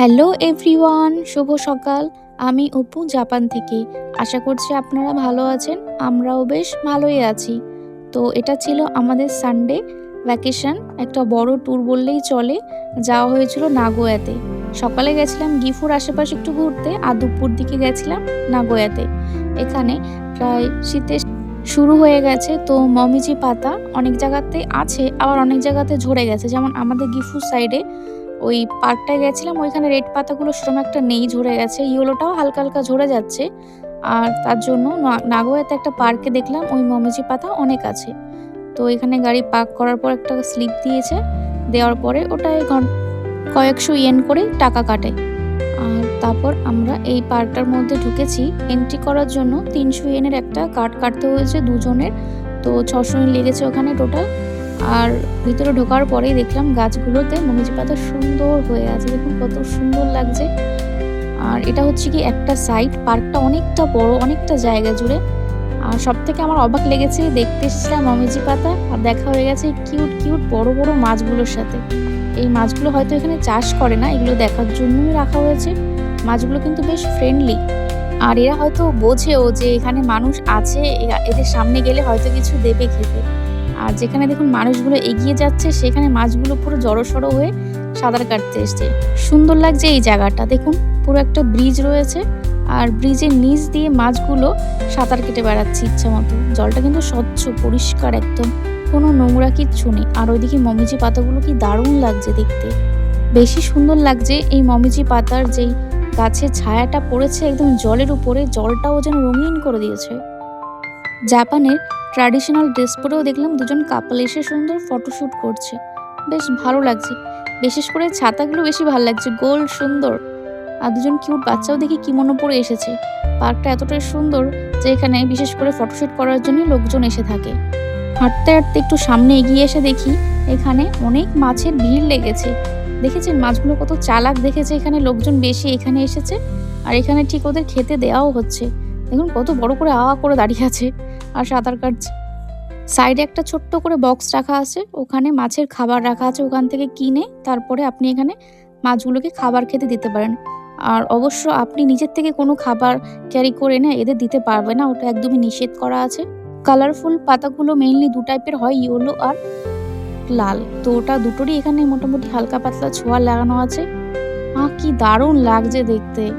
Hello everyone শুভ সকাল। আমি Apu, Japan থেকে। আশা করছি আপনারা ভালো আছেন। আমরাও বেশ ভালোই আছি। তো এটা ছিল আমাদের সানডে ভ্যাকেশন একটা বড় ট্যুর বললেই চলে। যাওয়া হয়েছিল নাগোয়াতে। সকালে গেছিলাম গিফুর আশেপাশে একটু ঘুরতে, আর দুপুর দিকে গেছিলাম নাগোয়াতে। এখানে প্রায় শীতের শুরু হয়ে গেছে। তো মমিজি পাতা অনেক জায়গাতে আছে, আবার অনেক জায়গাতে ঝরে গেছে। যেমন আমাদের গিফুর সাইডে ওই পার্কটায় গেছিলাম, ওইখানে রেড পাতাগুলো সেরকম একটা নেই, ঝরে গেছে। ইয়েলোটাও হালকা হালকা ঝরে যাচ্ছে। আর তার জন্য নাগোয়াতে একটা পার্কে দেখলাম, ওই মমিজি পাতা অনেক আছে। তো এখানে গাড়ি পার্ক করার পর একটা স্লিপ দিয়েছে, দেওয়ার পরে ওটায় কয়েকশো ইয়েন করে টাকা কাটে। আর তারপর আমরা এই পার্কটার মধ্যে ঢুকেছি, এন্ট্রি করার জন্য তিনশো ইয়েনের একটা কার্ড কাটতে হয়েছে দুজনের। তো ছশো ইয়েন লেগেছে ওখানে টোটাল। আর ভিতরে ঢোকার পরেই দেখলাম গাছগুলোতে মমিজি পাতা সুন্দর হয়ে আছে। দেখুন কত সুন্দর লাগছে। আর এটা হচ্ছে কি একটা সাইড পার্কটা অনেকটা বড়, অনেকটা জায়গা জুড়ে। আর সব থেকে আমার অবাক লেগেছে, দেখতে এসেছিলাম মমিজি পাতা আর দেখা হয়ে গেছে কিউট কিউট বড় বড় মাছগুলোর সাথে। এই মাছগুলো হয়তো এখানে চাষ করে না, এগুলো দেখার জন্যই রাখা হয়েছে। মাছগুলো কিন্তু বেশ ফ্রেন্ডলি আর এরা হয়তো বোঝেও যে এখানে মানুষ আছে এদের সামনে গেলে হয়তো কিছু দেবে খেতে। আর যেখানে দেখুন মানুষগুলো এগিয়ে যাচ্ছে, সেখানে মাছগুলো পুরো জড়সড় হয়ে সাঁতার কাটতে এসছে। সুন্দর লাগছে এই জায়গাটা। দেখুন, পুরো একটা ব্রিজ রয়েছে আর ব্রিজের নিচ দিয়ে মাছগুলো সাঁতার কেটে বেড়াচ্ছে ইচ্ছা মতো। জলটা কিন্তু স্বচ্ছ, পরিষ্কার একদম। কোনো নোংরা কিচ্ছু নেই। আর ওইদিকে মমিজি পাতাগুলো কি দারুণ লাগছে দেখতে। বেশি সুন্দর লাগছে এই মমিজি পাতার যেই গাছের ছায়াটা পড়েছে একদম জলের উপরে। জলটাও যেন রঙিন করে দিয়েছে। জাপানের ট্র্যাডিশনাল ড্রেস পরেও দেখলাম দুজন কাপল এসে সুন্দর ফটোশ্যুট করছে। বেশ ভালো লাগছে। বিশেষ করে ছাতাগুলো বেশি ভালো লাগছে, গোল, সুন্দর। আর দুজন কিউট বাচ্চাও দেখি কিমনো পরে এসেছে। পার্কটা এতটাই সুন্দর যে এখানে বিশেষ করে ফটোশ্যুট করার জন্য লোকজন এসে থাকে। হাঁটতে হাঁটতে একটু সামনে এগিয়ে এসে দেখি, এখানে অনেক মাছের ভিড় লেগেছে। দেখেছেন মাছগুলো কত চালাক দেখেছে এখানে লোকজন বেশি এখানে এসেছে। আর এখানে ঠিক ওদের খেতে দেওয়াও হচ্ছে। দেখুন কত বড় করে আওয়া করে দাঁড়িয়ে আছে। আর সাঁতার কাটছে। সাইডে একটা ছোট্ট করে বক্স রাখা আছে। ওখানে মাছের খাবার রাখা আছে ওখান থেকে কিনে তারপরে আপনি এখানে মাছগুলোকে খাবার খেতে দিতে পারেন। আর অবশ্য আপনি নিজের থেকে কোনো খাবার ক্যারি করে না এদের দিতে পারবে না, ওটা একদমই নিষেধ করা আছে। কালারফুল পাতাগুলো মেইনলি দু টাইপের হয় ইয়েলো আর লাল। তো ওটা দুটোরই এখানে মোটামুটি হালকা পাতলা ছোঁয়া লাগানো আছে। আহ, কি দারুণ লাগছে দেখতে।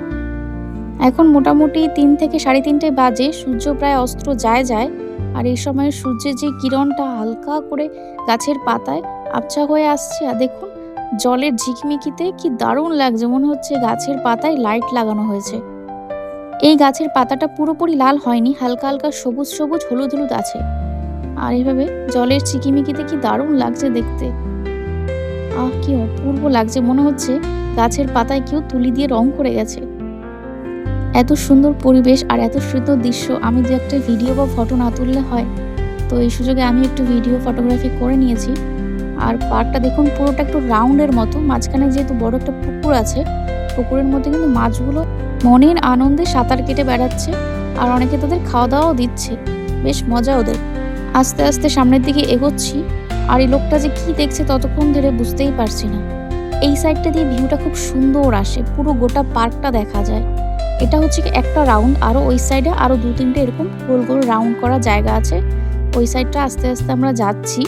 এখন মোটামুটি তিন থেকে সাড়ে তিনটে বাজে, সূর্য প্রায় অস্ত্র যায় যায়, আর এই সময় সূর্যের যে কিরণটা হালকা করে গাছের পাতায় আবছা হয়ে আসছে, আর দেখুন জলের ঝিকমিকিতে কি দারুণ লাগছে, মনে হচ্ছে গাছের পাতায় লাইট লাগানো হয়েছে। এই গাছের পাতাটা পুরোপুরি লাল হয়নি, হালকা হালকা সবুজ সবুজ হলুদ হলুদ আছে। আর এইভাবে জলের চিকিমিকিতে কি দারুণ লাগছে দেখতে। আহ, কি অপূর্ব লাগছে, মনে হচ্ছে গাছের পাতায় কেউ তুলি দিয়ে রং করে গেছে। এত সুন্দর পরিবেশ আর এত সুন্দর দৃশ্য, আমি যে একটা ভিডিও বা ফটো না তুললে হয়। তো এই সুযোগে আমি একটু ভিডিও ফটোগ্রাফি করে নিয়েছি। আর পার্কটা দেখুন, পুরোটা একটু রাউন্ডের মতো, মাঝখানে যেহেতু বড় একটা পুকুর আছে, পুকুরের মধ্যে কিন্তু মাছগুলো মনের আনন্দে সাঁতার কেটে বেড়াচ্ছে আর অনেকে তাদের খাওয়া দাওয়াও দিচ্ছে। বেশ মজা ওদের। আস্তে আস্তে সামনের দিকে এগোচ্ছি আর এই লোকটা যে কি দেখছে ততক্ষণ ধরে বুঝতেই পারছি না। এই সাইডটা দিয়ে ভিউটা খুব সুন্দর আসে, পুরো গোটা পার্কটা দেখা যায়। এটা হচ্ছে কি একটা রাউন্ড আরও ওই সাইডে আরও দু তিনটে এরকম গোল গোল রাউন্ড করা জায়গা আছে। ওই সাইডটা আস্তে আস্তে আমরা যাচ্ছি।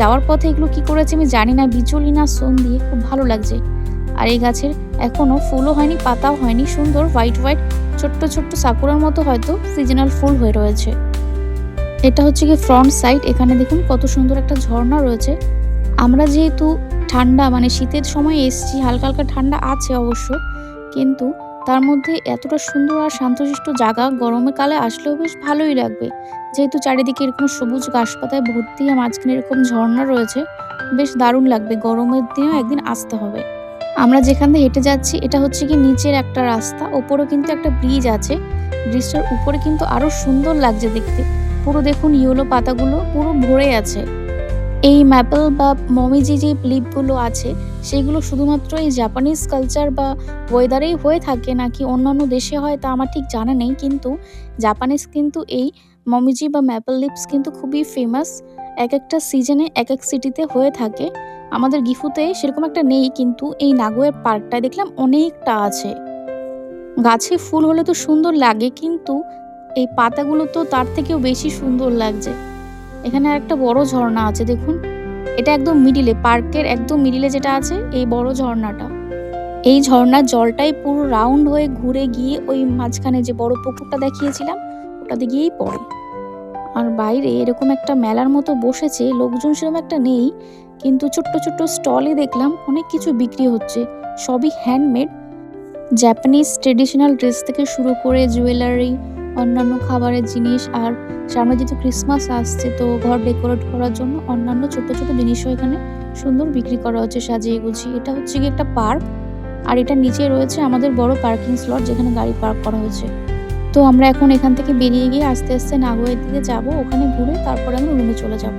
যাওয়ার পথে এগুলো কি করেছে আমি জানি না, বিচুলি না সোন দিয়ে খুব ভালো লাগছে। আর এই গাছের এখনও ফুলও হয়নি, পাতাও হয়নি, সুন্দর হোয়াইট হোয়াইট ছোট্ট ছোট্ট সাকুরার মতো হয়তো সিজনাল ফুল হয়ে রয়েছে। এটা হচ্ছে কি ফ্রন্ট সাইড এখানে দেখুন কত সুন্দর একটা ঝর্ণা রয়েছে। আমরা যেহেতু ঠান্ডা মানে শীতের সময় এসছি, হালকা হালকা ঠান্ডা আছে অবশ্য, কিন্তু তার মধ্যে এতটা সুন্দর আর শান্তশিষ্ট জায়গা গরমের কালে আসলেও বেশ ভালোই লাগবে। যেহেতু চারিদিকে এরকম সবুজ গাছপাতায় ভর্তি আর মাঝখানে এরকম ঝর্ণা রয়েছে, বেশ দারুণ লাগবে। গরমের দিনেও একদিন আসতে হবে। আমরা যেখান দিয়ে হেঁটে যাচ্ছি, এটা হচ্ছে কি নিচের একটা রাস্তা। ওপরেও কিন্তু একটা ব্রিজ আছে। ব্রিজটার উপরে কিন্তু আরও সুন্দর লাগছে দেখতে। পুরো দেখুন ইয়েলো পাতাগুলো পুরো ভরে আছে। এই ম্যাপেল বা মমিজি যে লিপগুলো আছে সেগুলো শুধুমাত্র এই জাপানিজ কালচার বা ওয়েদারেই হয়ে থাকে নাকি অন্যান্য দেশে হয় তা আমার ঠিক জানা নেই, কিন্তু জাপানিজ কিন্তু এই মমিজি বা ম্যাপেল লিপস কিন্তু খুবই ফেমাস এক একটা সিজনে এক এক সিটিতে হয়ে থাকে। আমাদের গিফুতে সেরকম একটা নেই, কিন্তু এই নাগোয়ের পার্কটায় দেখলাম অনেকটা আছে। গাছে ফুল হলে তো সুন্দর লাগে, কিন্তু এই পাতাগুলো তো তার থেকেও বেশি সুন্দর লাগছে। এখানে একটা বড় ঝর্ণা আছে, দেখুন। এটা একদম মিডিলে পার্কের একদম মিডিলে যেটা আছে, এই বড় ঝর্ণাটা। এই ঝর্ণার জলটাই পুরো রাউন্ড হয়ে ঘুরে গিয়ে ওই মাঝখানে যে বড় পুকুরটা দেখিয়েছিলাম, ওটাতে গিয়েই পড়ে। আর বাইরে এরকম একটা মেলার মতো বসেছে, লোকজন সেরকম একটা নেই, কিন্তু ছোট্ট ছোট্ট স্টলে দেখলাম, অনেক কিছু বিক্রি হচ্ছে। সবই হ্যান্ডমেড জাপানিজ ট্রেডিশনাল ড্রেস থেকে শুরু করে জুয়েলারি অন্যান্য খাবারের জিনিস আর সামনে যেহেতু ক্রিসমাস আসছে, তো ঘর ডেকোরেট করার জন্য অন্যান্য ছোট ছোট জিনিসও এখানে সুন্দর বিক্রি করা হচ্ছে, সাজিয়ে গুছিয়ে। এটা হচ্ছে গিয়ে একটা পার্ক, আর এটা নিচে রয়েছে আমাদের বড় পার্কিং স্লট যেখানে গাড়ি পার্ক করা হয়েছে। তো আমরা এখন এখান থেকে বেরিয়ে গিয়ে আস্তে আস্তে নাগোয়ের দিকে যাব, ওখানে ঘুরে তারপরে আমরা রুমে চলে যাব।